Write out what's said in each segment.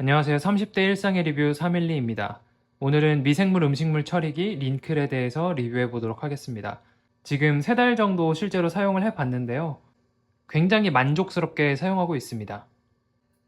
안녕하세요. 30대 일상의 리뷰 312입니다. 오늘은 미생물 음식물 처리기 린클에 대해서 리뷰해 보도록 하겠습니다. 지금 3달 정도 실제로 사용을 해 봤는데요. 굉장히 만족스럽게 사용하고 있습니다.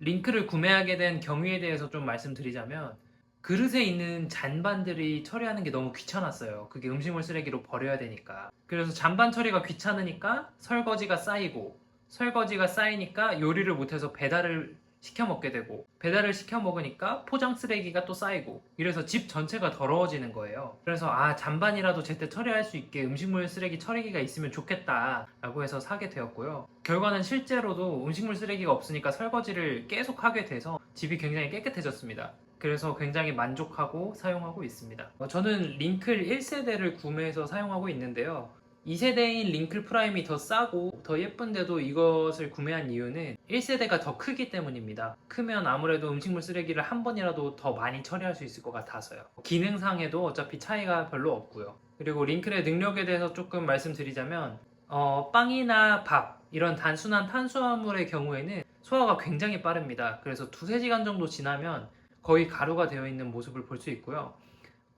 링크를 구매하게 된 경위에 대해서 좀 말씀드리자면 그릇에 있는 잔반들이 처리하는 게 너무 귀찮았어요. 그게 음식물 쓰레기로 버려야 되니까. 그래서 잔반 처리가 귀찮으니까 설거지가 쌓이고 설거지가 쌓이니까 요리를 못해서 배달을 시켜 먹게 되고 배달을 시켜 먹으니까 포장 쓰레기가 또 쌓이고 이래서 집 전체가 더러워지는 거예요. 그래서 아 잔반이라도 제때 처리할 수 있게 음식물 쓰레기 처리기가 있으면 좋겠다라고 해서 사게 되었고요. 결과는 실제로도 음식물 쓰레기가 없으니까 설거지를 계속 하게 돼서 집이 굉장히 깨끗해졌습니다. 그래서 굉장히 만족하고 사용하고 있습니다. 어, 저는 링클 1세대를 구매해서 사용하고 있는데요. 2세대인 링클 프라임이 더 싸고 더 예쁜데도 이것을 구매한 이유는 1세대가 더 크기 때문입니다. 크면 아무래도 음식물 쓰레기를 한 번이라도 더 많이 처리할 수 있을 것 같아서요. 기능상에도 어차피 차이가 별로 없고요. 그리고 링클의 능력에 대해서 조금 말씀드리자면 어, 빵이나 밥 이런 단순한 탄수화물의 경우에는 소화가 굉장히 빠릅니다. 그래서 두세 시간 정도 지나면 거의 가루가 되어 있는 모습을 볼 수 있고요.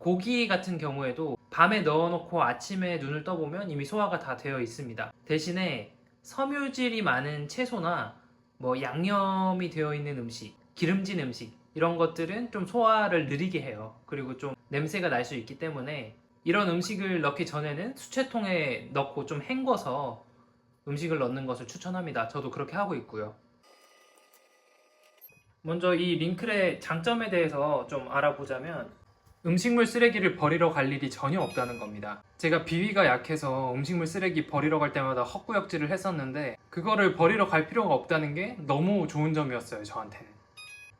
고기 같은 경우에도 밤에 넣어놓고 아침에 눈을 떠보면 이미 소화가 다 되어 있습니다. 대신에 섬유질이 많은 채소나 뭐 양념이 되어 있는 음식, 기름진 음식 이런 것들은 좀 소화를 느리게 해요. 그리고 좀 냄새가 날 수 있기 때문에 이런 음식을 넣기 전에는 수채통에 넣고 좀 헹궈서 음식을 넣는 것을 추천합니다. 저도 그렇게 하고 있고요. 먼저 이 링클의 장점에 대해서 좀 알아보자면 음식물 쓰레기를 버리러 갈 일이 전혀 없다는 겁니다. 제가 비위가 약해서 음식물 쓰레기 버리러 갈 때마다 헛구역질을 했었는데 그거를 버리러 갈 필요가 없다는 게 너무 좋은 점이었어요, 저한테는.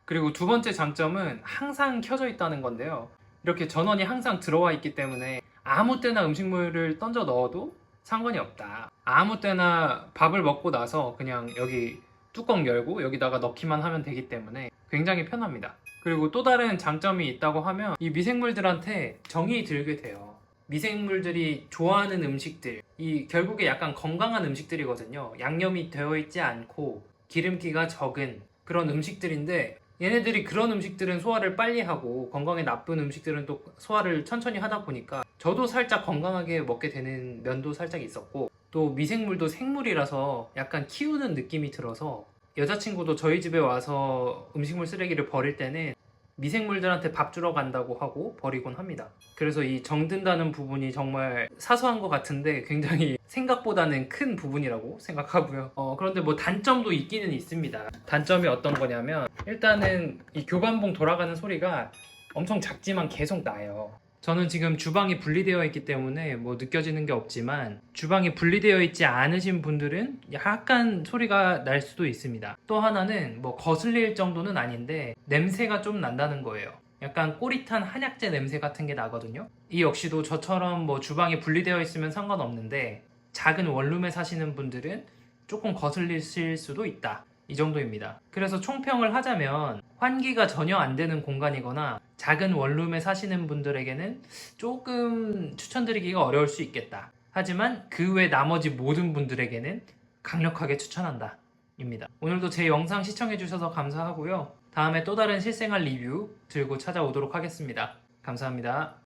그리고 두 번째 장점은 항상 켜져 있다는 건데요. 이렇게 전원이 항상 들어와 있기 때문에 아무 때나 음식물을 던져 넣어도 상관이 없다. 아무 때나 밥을 먹고 나서 그냥 여기 뚜껑 열고 여기다가 넣기만 하면 되기 때문에 굉장히 편합니다. 그리고 또 다른 장점이 있다고 하면 이 미생물들한테 정이 들게 돼요. 미생물들이 좋아하는 음식들, 이 결국에 약간 건강한 음식들이거든요. 양념이 되어 있지 않고 기름기가 적은 그런 음식들인데 얘네들이 그런 음식들은 소화를 빨리 하고 건강에 나쁜 음식들은 또 소화를 천천히 하다 보니까 저도 살짝 건강하게 먹게 되는 면도 살짝 있었고 또 미생물도 생물이라서 약간 키우는 느낌이 들어서 여자친구도 저희 집에 와서 음식물 쓰레기를 버릴 때는 미생물들한테 밥 주러 간다고 하고 버리곤 합니다. 그래서 이 정든다는 부분이 정말 사소한 것 같은데 굉장히 생각보다는 큰 부분이라고 생각하고요. 어, 그런데 뭐 단점도 있기는 있습니다. 단점이 어떤 거냐면 일단은 이 교반봉 돌아가는 소리가 엄청 작지만 계속 나요. 저는 지금 주방이 분리되어 있기 때문에 뭐 느껴지는 게 없지만 주방이 분리되어 있지 않으신 분들은 약간 소리가 날 수도 있습니다. 또 하나는 뭐 거슬릴 정도는 아닌데 냄새가 좀 난다는 거예요. 약간 꼬릿한 한약재 냄새 같은 게 나거든요. 이 역시도 저처럼 뭐 주방이 분리되어 있으면 상관없는데 작은 원룸에 사시는 분들은 조금 거슬리실 수도 있다. 이 정도입니다. 그래서 총평을 하자면 환기가 전혀 안 되는 공간이거나 작은 원룸에 사시는 분들에게는 조금 추천드리기가 어려울 수 있겠다. 하지만 그 외 나머지 모든 분들에게는 강력하게 추천한다. 입니다. 오늘도 제 영상 시청해주셔서 감사하고요. 다음에 또 다른 실생활 리뷰 들고 찾아오도록 하겠습니다. 감사합니다.